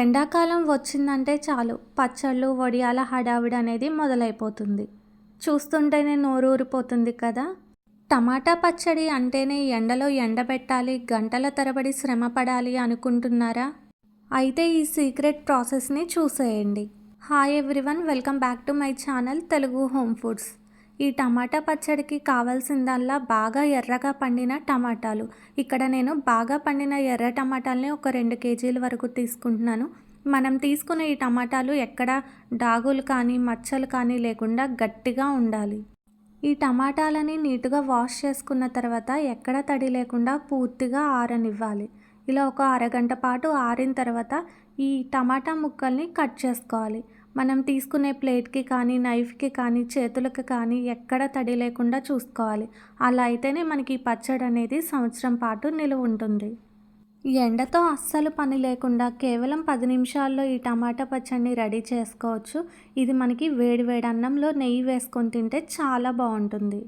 ఎండాకాలం వచ్చిందంటే చాలు. పచ్చళ్ళు వడియాల హడావిడి అనేది మొదలైపోతుంది. చూస్తుంటేనే నోరు ఊరిపోతుంది కదా? టమాటా పచ్చడి అంటేనే ఎండలో ఎండబెట్టాలి గంటల తరబడి శ్రమ పడాలి అనుకుంటున్నారా? అయితే ఈ సీక్రెట్ ప్రాసెస్ని చూసేయండి. Hi everyone welcome back to my channel Telugu home foods. ఈ టమాటా పచ్చడికి కావాల్సిందల్లా బాగా ఎర్రగా పండిన టమాటాలు. ఇక్కడ నేను బాగా పండిన ఎర్ర టమాటాలని ఒక రెండు కేజీల వరకు తీసుకుంటున్నాను. మనం తీసుకునే ఈ టమాటాలు ఎక్కడ డాగులు కానీ మచ్చలు కానీ లేకుండా గట్టిగా ఉండాలి. ఈ టమాటాలని నీట్గా వాష్ చేసుకున్న తర్వాత ఎక్కడ తడి లేకుండా పూర్తిగా ఆరనివ్వాలి. ఇలా ఒక అరగంట పాటు ఆరిన తర్వాత ఈ టమాటా ముక్కల్ని కట్ చేసుకోవాలి. మనం తీసుకునే ప్లేట్కి కానీ నైఫ్కి కానీ చేతులకు కానీ ఎక్కడ తడి లేకుండా చూసుకోవాలి. అలా అయితేనే మనకి పచ్చడి అనేది సంవత్సరం పాటు నిలువ ఉంటుంది. ఎండతో అస్సలు పని లేకుండా కేవలం పది నిమిషాల్లో ఈ టమాటా పచ్చడిని రెడీ చేసుకోవచ్చు. ఇది మనకి వేడి వేడి అన్నంలో నెయ్యి వేసుకొని తింటే చాలా బాగుంటుంది.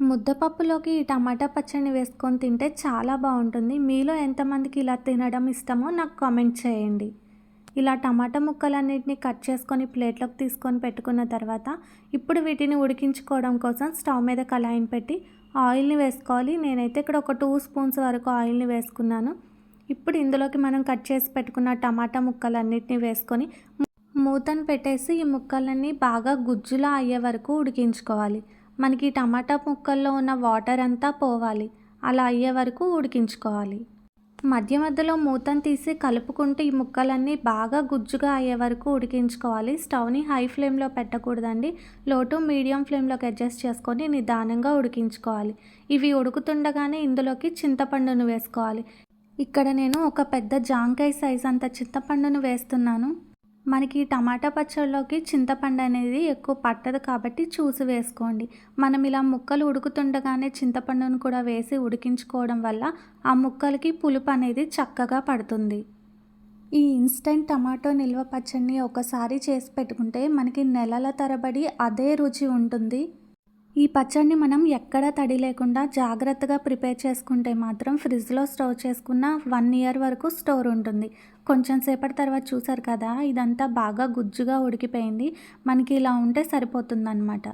ముద్దపప్పులోకి ఈ టమాటా పచ్చడిని వేసుకొని తింటే చాలా బాగుంటుంది. మీలో ఎంతమందికి ఇలా తినడం ఇష్టమో నాకు కామెంట్ చేయండి. ఇలా టమాటా ముక్కలన్నిటిని కట్ చేసుకొని ప్లేట్లోకి తీసుకొని పెట్టుకున్న తర్వాత ఇప్పుడు వీటిని ఉడికించుకోవడం కోసం స్టవ్ మీద కళాయిని పెట్టి ఆయిల్ని వేసుకోవాలి. నేనైతే ఇక్కడ ఒక టూ స్పూన్స్ వరకు ఆయిల్ని వేసుకున్నాను. ఇప్పుడు ఇందులోకి మనం కట్ చేసి పెట్టుకున్న టమాటా ముక్కలన్నిటిని వేసుకొని మూతను పెట్టేసి ఈ ముక్కలన్నీ బాగా గుజ్జులా అయ్యే వరకు ఉడికించుకోవాలి. మనకి టమాటా ముక్కల్లో ఉన్న వాటర్ అంతా పోవాలి. అలా అయ్యే వరకు ఉడికించుకోవాలి. మధ్య మధ్యలో మూతను తీసి కలుపుకుంటూ ఈ ముక్కలన్నీ బాగా గుజ్జుగా అయ్యే వరకు ఉడికించుకోవాలి. స్టవ్ని హై ఫ్లేమ్లో పెట్టకూడదండి. లో టు మీడియం ఫ్లేమ్లోకి అడ్జస్ట్ చేసుకొని నిదానంగా ఉడికించుకోవాలి. ఇవి ఉడుకుతుండగానే ఇందులోకి చింతపండును వేసుకోవాలి. ఇక్కడ నేను ఒక పెద్ద జాంకాయ సైజ్ అంత చింతపండును వేస్తున్నాను. మనకి టమాటా పచ్చళ్ళలోకి చింతపండు అనేది ఎక్కువ పట్టదు కాబట్టి చూసి వేసుకోండి. మనం ఇలా ముక్కలు ఉడుకుతుండగానే చింతపండును కూడా వేసి ఉడికించుకోవడం వల్ల ఆ ముక్కలకి పులుపు అనేది చక్కగా పడుతుంది. ఈ ఇన్స్టెంట్ టమాటో నిల్వ పచ్చడిని ఒకసారి చేసి పెట్టుకుంటే మనకి నెలల తరబడి అదే రుచి ఉంటుంది. ఈ పచ్చడిని మనం ఎక్కడా తడి లేకుండా జాగ్రత్తగా ప్రిపేర్ చేసుకుంటే మాత్రం ఫ్రిడ్జ్లో స్టోర్ చేసుకున్న వన్ ఇయర్ వరకు స్టోర్ ఉంటుంది. కొంచెం సేపటి తర్వాత చూసారు కదా ఇదంతా బాగా గుజ్జుగా ఉడికిపోయింది. మనకి ఇలా ఉంటే సరిపోతుందన్నమాట.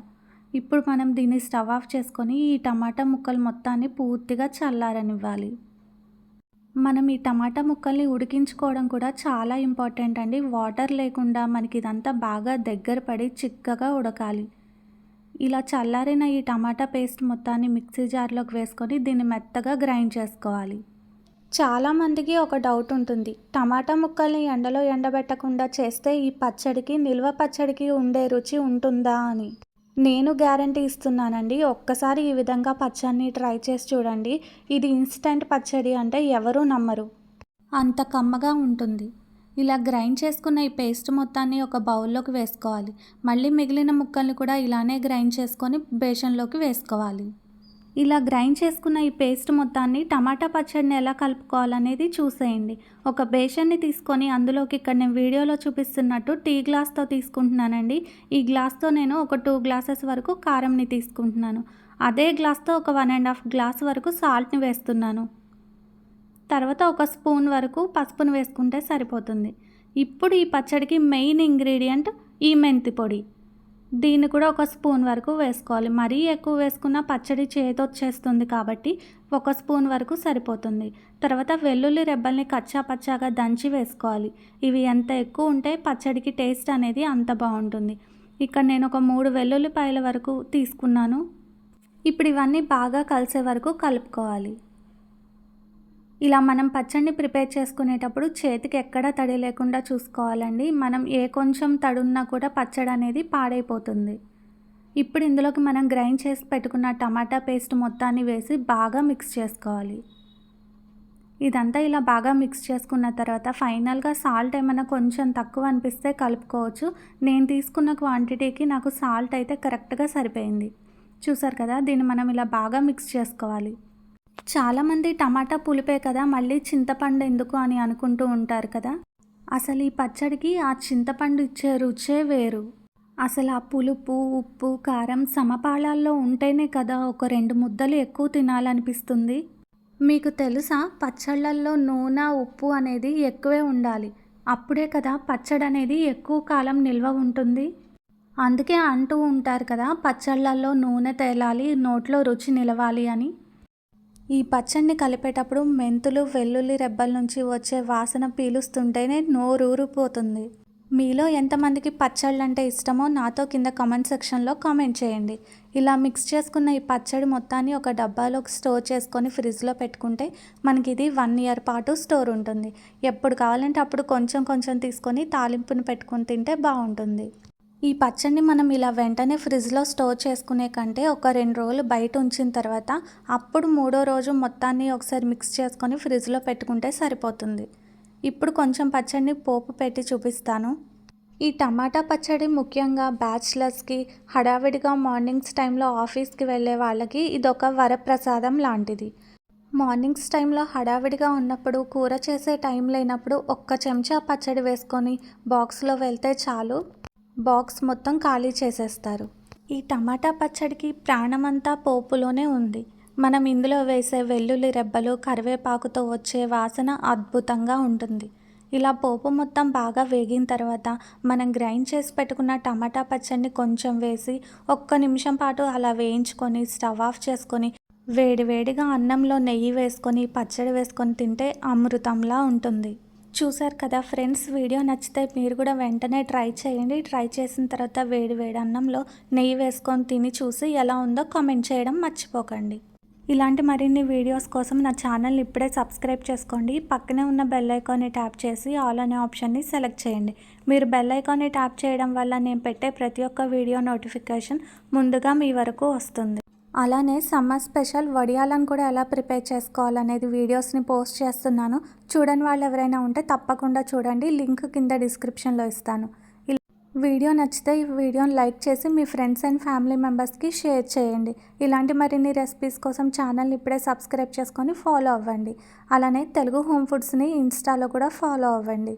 ఇప్పుడు మనం దీన్ని స్టవ్ ఆఫ్ చేసుకొని ఈ టమాటా ముక్కలు మొత్తాన్ని పూర్తిగా చల్లారనివ్వాలి. మనం ఈ టమాటా ముక్కల్ని ఉడికించుకోవడం కూడా చాలా ఇంపార్టెంట్ అండి. వాటర్ లేకుండా మనకి ఇదంతా బాగా దగ్గర పడి చిక్కగా ఉడకాలి. ఇలా చల్లారిన ఈ టమాటా పేస్ట్ మొత్తాన్ని మిక్సీ జార్లోకి వేసుకొని దీన్ని మెత్తగా గ్రైండ్ చేసుకోవాలి. చాలామందికి ఒక డౌట్ ఉంటుంది. టమాటా ముక్కల్ని ఎండలో ఎండబెట్టకుండా చేస్తే ఈ పచ్చడికి నిల్వ పచ్చడికి ఉండే రుచి ఉంటుందా అని. నేను గ్యారంటీ ఇస్తున్నానండి. ఒక్కసారి ఈ విధంగా పచ్చడిని ట్రై చేసి చూడండి. ఇది ఇన్స్టెంట్ పచ్చడి అంటే ఎవరూ నమ్మరు. అంత కమ్మగా ఉంటుంది. ఇలా గ్రైండ్ చేసుకున్న ఈ పేస్ట్ మొత్తాన్ని ఒక బౌల్లోకి వేసుకోవాలి. మళ్ళీ మిగిలిన ముక్కల్ని కూడా ఇలానే గ్రైండ్ చేసుకొని బేషన్లోకి వేసుకోవాలి. ఇలా గ్రైండ్ చేసుకున్న ఈ పేస్ట్ మొత్తాన్ని టమాటా పచ్చడిని ఎలా కలుపుకోవాలనేది చూసేయండి. ఒక బేషన్ని తీసుకొని అందులోకి ఇక్కడ నేను వీడియోలో చూపిస్తున్నట్టు టీ గ్లాస్తో తీసుకుంటున్నానండి. ఈ గ్లాస్తో నేను ఒక టూ గ్లాసెస్ వరకు కారంని తీసుకుంటున్నాను. అదే గ్లాస్తో ఒక వన్ అండ్ హాఫ్ గ్లాస్ వరకు సాల్ట్ని వేస్తున్నాను. తర్వాత ఒక స్పూన్ వరకు పసుపును వేసుకుంటే సరిపోతుంది. ఇప్పుడు ఈ పచ్చడికి మెయిన్ ఇంగ్రీడియంట్ ఈ మెంతి పొడి. దీన్ని కూడా ఒక స్పూన్ వరకు వేసుకోవాలి. మరీ ఎక్కువ వేసుకున్న పచ్చడి చేతొచ్చేస్తుంది కాబట్టి ఒక స్పూన్ వరకు సరిపోతుంది. తర్వాత వెల్లుల్లి రెబ్బల్ని కచ్చా పచ్చాగా దంచి వేసుకోవాలి. ఇవి ఎంత ఎక్కువ ఉంటే పచ్చడికి టేస్ట్ అనేది అంత బాగుంటుంది. ఇక్కడ నేను ఒక మూడు వెల్లుల్లిపాయల వరకు తీసుకున్నాను. ఇప్పుడు ఇవన్నీ బాగా కలిసే వరకు కలుపుకోవాలి. ఇలా మనం పచ్చడిని ప్రిపేర్ చేసుకునేటప్పుడు చేతికి ఎక్కడ తడి లేకుండా చూసుకోవాలండి. మనం ఏ కొంచెం తడున్నా కూడా పచ్చడి అనేది పాడైపోతుంది. ఇప్పుడు ఇందులోకి మనం గ్రైండ్ చేసి పెట్టుకున్న టమాటా పేస్ట్ మొత్తాన్ని వేసి బాగా మిక్స్ చేసుకోవాలి. ఇదంతా ఇలా బాగా మిక్స్ చేసుకున్న తర్వాత ఫైనల్గా సాల్ట్ ఏమైనా కొంచెం తక్కువ అనిపిస్తే కలుపుకోవచ్చు. నేను తీసుకున్న క్వాంటిటీకి నాకు సాల్ట్ అయితే కరెక్ట్గా సరిపోయింది. చూసారు కదా దీన్ని మనం ఇలా బాగా మిక్స్ చేసుకోవాలి. చాలామంది టమాటా పులిపే కదా మళ్ళీ చింతపండు ఎందుకు అని అనుకుంటూ ఉంటారు కదా. అసలు ఈ పచ్చడికి ఆ చింతపండు ఇచ్చే రుచే వేరు. అసలు ఆ పులుపు ఉప్పు కారం సమపాళాల్లో ఉంటేనే కదా ఒక రెండు ముద్దలు ఎక్కువ తినాలనిపిస్తుంది. మీకు తెలుసా పచ్చళ్ళల్లో నూనె ఉప్పు అనేది ఎక్కువే ఉండాలి. అప్పుడే కదా పచ్చడి అనేది ఎక్కువ కాలం నిల్వ ఉంటుంది. అందుకే అంటూ ఉంటారు కదా పచ్చళ్ళల్లో నూనె తేలాలి నోట్లో రుచి నిలవాలి అని. ఈ పచ్చడిని కలిపేటప్పుడు మెంతులు వెల్లుల్లి రెబ్బల నుంచి వచ్చే వాసన పీలుస్తుంటేనే నోరూరిపోతుంది మీలో ఎంతమందికి పచ్చళ్ళు అంటే ఇష్టమో నాతో కింద కామెంట్ సెక్షన్లో కామెంట్ చేయండి. ఇలా మిక్స్ చేసుకున్న ఈ పచ్చడి మొత్తాన్ని ఒక డబ్బాలోకి స్టోర్ చేసుకొని ఫ్రిడ్జ్లో పెట్టుకుంటే మనకి ఇది వన్ ఇయర్ పాటు స్టోర్ ఉంటుంది. ఎప్పుడు కావాలంటే అప్పుడు కొంచెం కొంచెం తీసుకొని తాలింపుని పెట్టుకొని తింటే బాగుంటుంది. ఈ పచ్చడిని మనం ఇలా వెంటనే ఫ్రిడ్జ్లో స్టోర్ చేసుకునే కంటే ఒక రెండు రోజులు బయట ఉంచిన తర్వాత అప్పుడు మూడో రోజు మొత్తాన్ని ఒకసారి మిక్స్ చేసుకొని ఫ్రిడ్జ్లో పెట్టుకుంటే సరిపోతుంది. ఇప్పుడు కొంచెం పచ్చడిని పోపు పెట్టి చూపిస్తాను. ఈ టమాటా పచ్చడి ముఖ్యంగా బ్యాచిలర్స్కి హడావిడిగా మార్నింగ్స్ టైంలో ఆఫీస్కి వెళ్ళే వాళ్ళకి ఇదొక వరప్రసాదం లాంటిది. మార్నింగ్స్ టైంలో హడావిడిగా ఉన్నప్పుడు కూర చేసే టైం లేనప్పుడు ఒక్క చెంచా పచ్చడి వేసుకొని బాక్స్లో వెళ్తే చాలు. బాక్స్ మొత్తం ఖాళీ చేసేస్తారు. ఈ టమాటా పచ్చడికి ప్రాణమంతా పోపులోనే ఉంది. మనం ఇందులో వేసే వెల్లుల్లి రెబ్బలు కరివేపాకుతో వచ్చే వాసన అద్భుతంగా ఉంటుంది. ఇలా పోపు మొత్తం బాగా వేగిన తర్వాత మనం గ్రైండ్ చేసి పెట్టుకున్న టమాటా పచ్చడిని కొంచెం వేసి ఒక్క నిమిషం పాటు అలా వేయించుకొని స్టవ్ ఆఫ్ చేసుకొని వేడివేడిగా అన్నంలో నెయ్యి వేసుకొని పచ్చడి వేసుకొని తింటే అమృతంలా ఉంటుంది. చూసారు కదా ఫ్రెండ్స్ వీడియో నచ్చితే మీరు కూడా వెంటనే ట్రై చేయండి. ట్రై చేసిన తర్వాత వేడి వేడి అన్నంలో నెయ్యి వేసుకొని తిని చూసి ఎలా ఉందో కామెంట్ చేయడం మర్చిపోకండి. ఇలాంటి మరిన్ని వీడియోస్ కోసం నా ఛానల్ ఇప్పుడే సబ్స్క్రైబ్ చేసుకోండి. పక్కనే ఉన్న బెల్ ఐకాన్ని ట్యాప్ చేసి ఆల్ అనే ఆప్షన్ని సెలెక్ట్ చేయండి. మీరు బెల్ ఐకాన్ని ట్యాప్ చేయడం వల్ల నేను పెట్టే ప్రతి ఒక్క వీడియో నోటిఫికేషన్ ముందుగా మీ వరకు వస్తుంది. అలానే సమ్మర్ స్పెషల్ వడియాలను కూడా ఎలా ప్రిపేర్ చేసుకోవాలనేది వీడియోస్ని పోస్ట్ చేస్తున్నాను. చూడని వాళ్ళు ఎవరైనా ఉంటే తప్పకుండా చూడండి. లింక్ కింద డిస్క్రిప్షన్లో ఇస్తాను. వీడియో నచ్చితే ఈ వీడియోని లైక్ చేసి మీ ఫ్రెండ్స్ అండ్ ఫ్యామిలీ మెంబర్స్కి షేర్ చేయండి. ఇలాంటి మరిన్ని రెసిపీస్ కోసం ఛానల్ని ఇప్పుడే సబ్స్క్రైబ్ చేసుకొని ఫాలో అవ్వండి. అలానే తెలుగు హోమ్ ఫుడ్స్ని ఇన్స్టాలో కూడా ఫాలో అవ్వండి.